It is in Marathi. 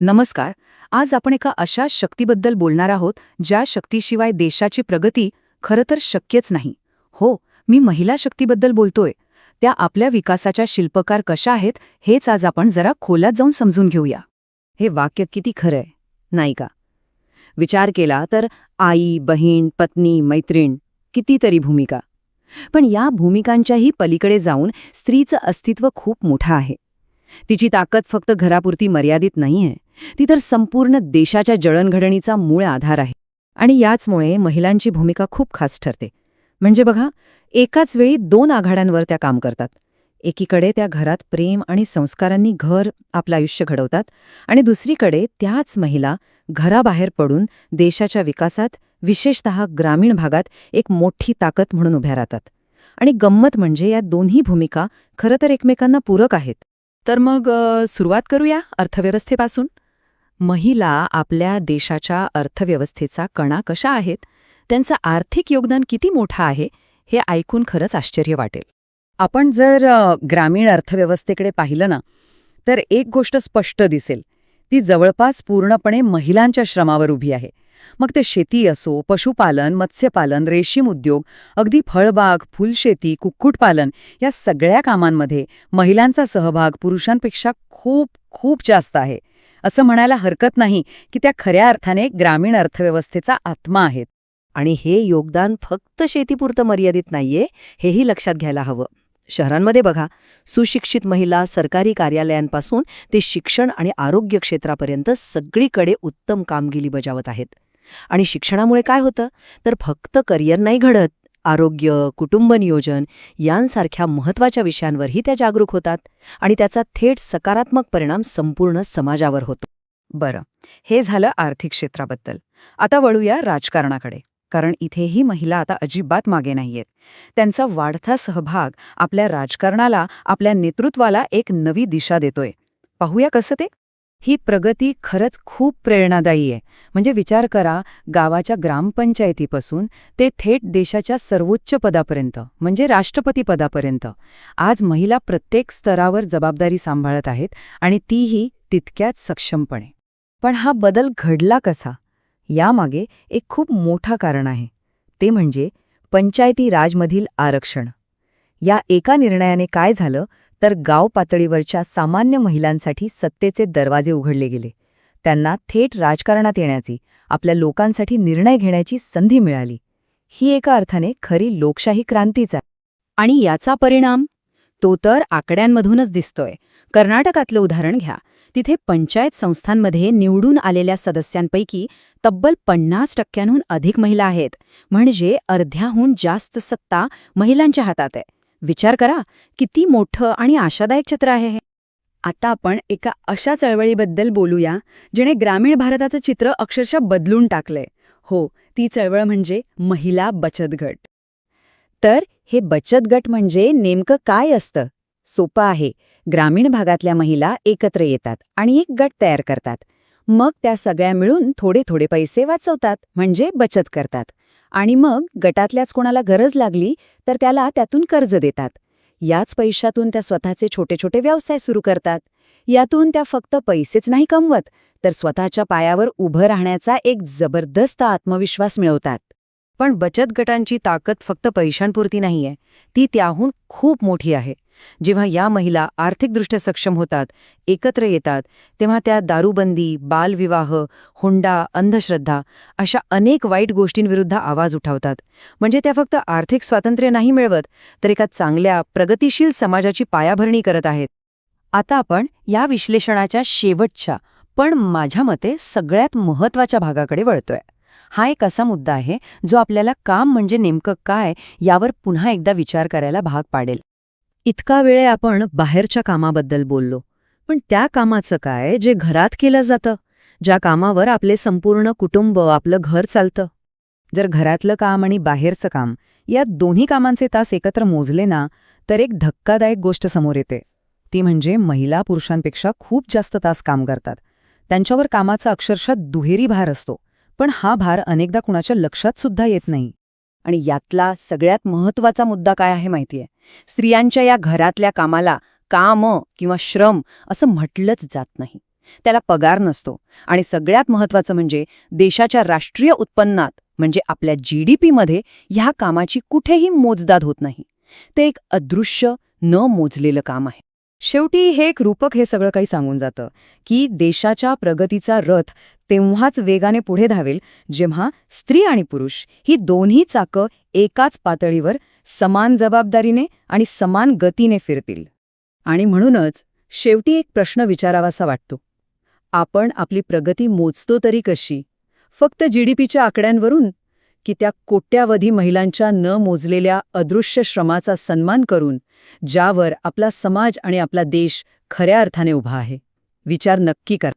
नमस्कार. आज आपण एका अशा शक्तीबद्दल बोलणार आहोत ज्या शक्तीशिवाय देशाची प्रगती खरं तर शक्यच नाही. हो मी महिला शक्तीबद्दल बोलतोय. त्या आपल्या विकासाच्या शिल्पकार कशा आहेत हेच आज आपण जरा खोलात जाऊन समजून घेऊया. हे वाक्य किती खरंय नाही का? विचार केला तर आई बहीण पत्नी मैत्रीण कितीतरी भूमिका. पण या भूमिकांच्याही पलीकडे जाऊन स्त्रीचं अस्तित्व खूप मोठं आहे. तिची ताकद फक्त घरापुरती मर्यादित नाहीये. ती तर संपूर्ण देशाच्या जळणघडणीचा मूळ आधार आहे. आणि याचमुळे महिलांची भूमिका खूप खास ठरते. म्हणजे बघा एकाच वेळी दोन आघाड्यांवर त्या काम करतात. एकीकडे त्या घरात प्रेम आणि संस्कारांनी घर आपलं आयुष्य घडवतात आणि दुसरीकडे त्याच महिला घराबाहेर पडून देशाच्या विकासात विशेषतः ग्रामीण भागात एक मोठी ताकद म्हणून उभ्या राहतात. आणि गंमत म्हणजे या दोन्ही भूमिका खरं तर एकमेकांना पूरक आहेत. तर मग सुरुवात करूया अर्थव्यवस्थेपासून? महिला आपल्या देशाच्या अर्थव्यवस्थेचा कणा कशा आहेत? त्यांचं आर्थिक योगदान किती मोठं आहे? हे ऐकून खरंच आश्चर्य वाटेल. आपण जर ग्रामीण अर्थव्यवस्थेकडे पाहिलं ना तर एक गोष्ट स्पष्ट दिसेल. ती जवळपास पूर्णपणे महिलांच्या श्रमावर उभी आहे. मग ते शेती असो पशुपालन मत्स्यपालन रेशीम उद्योग अगदी फळबाग फुलशेती कुक्कुटपालन या सगळ्या कामांमध्ये महिलांचा सहभाग पुरुषांपेक्षा खूप खूप जास्त आहे. असं म्हणायला हरकत नाही की त्या खऱ्या अर्थाने ग्रामीण अर्थव्यवस्थेचा आत्मा आहेत. आणि हे योगदान फक्त शेतीपुरतं मर्यादित नाहीये हेही लक्षात घ्यायला हवं. शहरांमध्ये बघा सुशिक्षित महिला सरकारी कार्यालयांपासून ते शिक्षण आणि आरोग्य क्षेत्रापर्यंत सगळीकडे उत्तम कामगिरी बजावत आहेत. आणि शिक्षणामुळे काय होतं? तर फक्त करिअर नाही घडत. आरोग्य कुटुंब नियोजन यांसारख्या महत्त्वाच्या विषयांवरही त्या जागरूक होतात आणि त्याचा थेट सकारात्मक परिणाम संपूर्ण समाजावर होतो. बरं हे झालं आर्थिक क्षेत्राबद्दल. आता वळूया राजकारणाकडे. कारण इथेही महिला आता अजिबात मागे नाहीयेत. त्यांचा वाढता सहभाग आपल्या राजकारणाला आपल्या नेतृत्वाला एक नवी दिशा देतोय. पाहूया कसं ते? ही प्रगती खरंच खूप प्रेरणादायी आहे. म्हणजे विचार करा गावाच्या ग्रामपंचायतीपासून ते थेट देशाच्या सर्वोच्च पदापर्यंत म्हणजे राष्ट्रपती पदापर्यंत. आज महिला प्रत्येक स्तरावर जबाबदारी सांभाळत आहेत आणि तीही तितक्याच सक्षमपणे. पण हा बदल घडला कसा? यामागे एक खूप मोठा कारण आहे. ते म्हणजे पंचायती राजमधील आरक्षण. या एका निर्णयाने काय झालं? तर गाव पातळीवरच्या सामान्य महिलांसाठी सत्तेचे दरवाजे उघडले गेले. त्यांना थेट राजकारणात येण्याची आपल्या लोकांसाठी निर्णय घेण्याची संधी मिळाली. ही एका अर्थाने खरी लोकशाही क्रांतीच आहे. आणि याचा परिणाम? तो तर आकड्यांमधूनच दिसतोय. कर्नाटकातलं उदाहरण घ्या. तिथे पंचायत संस्थांमध्ये निवडून आलेल्या सदस्यांपैकी तब्बल पन्नास टक्क्यांहून अधिक महिला आहेत. म्हणजे अर्ध्याहून जास्त सत्ता महिलांच्या हातात आहे. विचार करा किती मोठं आणि आशादायक चित्र आहे हे. आता आपण एका अशा चळवळीबद्दल बोलूया जिने ग्रामीण भारताचं चित्र अक्षरशः बदलून टाकलंय. हो ती चळवळ म्हणजे महिला बचत गट. तर हे बचत गट म्हणजे नेमकं काय असतं? सोपं आहे. ग्रामीण भागातल्या महिला एकत्र येतात आणि एक गट तयार करतात. मग त्या सगळ्या मिळून थोडे थोडे पैसे वाचवतात म्हणजे बचत करतात. आणि मग गटातल्याच कोणाला गरज लागली तर त्याला त्यातून कर्ज देतात. याच पैशातून त्या स्वतःचे छोटे छोटे व्यवसाय सुरू करतात. यातून त्या फक्त पैसेच नाही कमवत तर स्वतःच्या पायावर उभं राहण्याचा एक जबरदस्त आत्मविश्वास मिळवतात. पण बचत गटांची ताकद फक्त पैशांपुरती नाहीये. ती त्याहून खूप मोठी आहे. जेव्हा या महिला आर्थिकदृष्ट्या सक्षम होतात एकत्र येतात तेव्हा त्या दारूबंदी बालविवाह हुंडा अंधश्रद्धा अशा अनेक वाईट गोष्टींविरुद्ध आवाज उठवतात. म्हणजे त्या फक्त आर्थिक स्वातंत्र्य नाही मिळवत तर एका चांगल्या प्रगतिशील समाजाची पायाभरणी करत आहेत. आता आपण या विश्लेषणाच्या शेवटच्या पण माझ्या मते सगळ्यात महत्त्वाच्या भागाकडे वळतोय. हा एक असा मुद्दा आहे जो आपल्याला काम म्हणजे नेमकं काय यावर पुन्हा एकदा विचार करायला भाग पाडेल. इतका वेळे आपण बाहेरच्या कामाबद्दल बोललो पण त्या कामाचं काय जे घरात केलं जातं ज्या कामावर आपले संपूर्ण कुटुंब आपलं घर चालतं. जर घरातलं काम आणि बाहेरचं काम या दोन्ही कामांचे तास एकत्र मोजले ना तर एक धक्कादायक गोष्ट समोर येते. ती म्हणजे महिला पुरुषांपेक्षा खूप जास्त तास काम करतात. त्यांच्यावर कामाचा अक्षरशः दुहेरी भार असतो. पण हा भार अनेकदा कुणाच्या लक्षात सुद्धा येत नाही. आणि यातला सगळ्यात महत्त्वाचा मुद्दा काय आहे माहितीये? स्त्रियांच्या या घरातल्या कामाला काम किंवा श्रम असं म्हटलंच जात नाही. त्याला पगार नसतो. आणि सगळ्यात महत्वाचं म्हणजे देशाच्या राष्ट्रीय उत्पन्नात म्हणजे आपल्या जी डी पीमध्ये ह्या कामाची कुठेही मोजदाद होत नाही. ते एक अदृश्य न मोजलेलं काम आहे. शेवटी हे एक रूपक हे सगळं काही सांगून जातं की देशाच्या प्रगतीचा रथ तेव्हाच वेगाने पुढे धावेल जेव्हा स्त्री आणि पुरुष ही दोन्ही चाकं एकाच पातळीवर समान जबाबदारीने आणि समान गतीने फिरतील. आणि म्हणूनच शेवटी एक प्रश्न विचारावासा वाटतो. आपण आपली प्रगती मोजतो तरी कशी? फक्त जीडीपीच्या आकड्यांवरून? की त्या कोट्यावधी महिलांच्या न मोजलेल्या अदृश्य श्रमाचा सन्मान करून ज्यावर आपला समाज आणि आपला देश खऱ्या अर्थाने उभा आहे. विचार नक्की करा.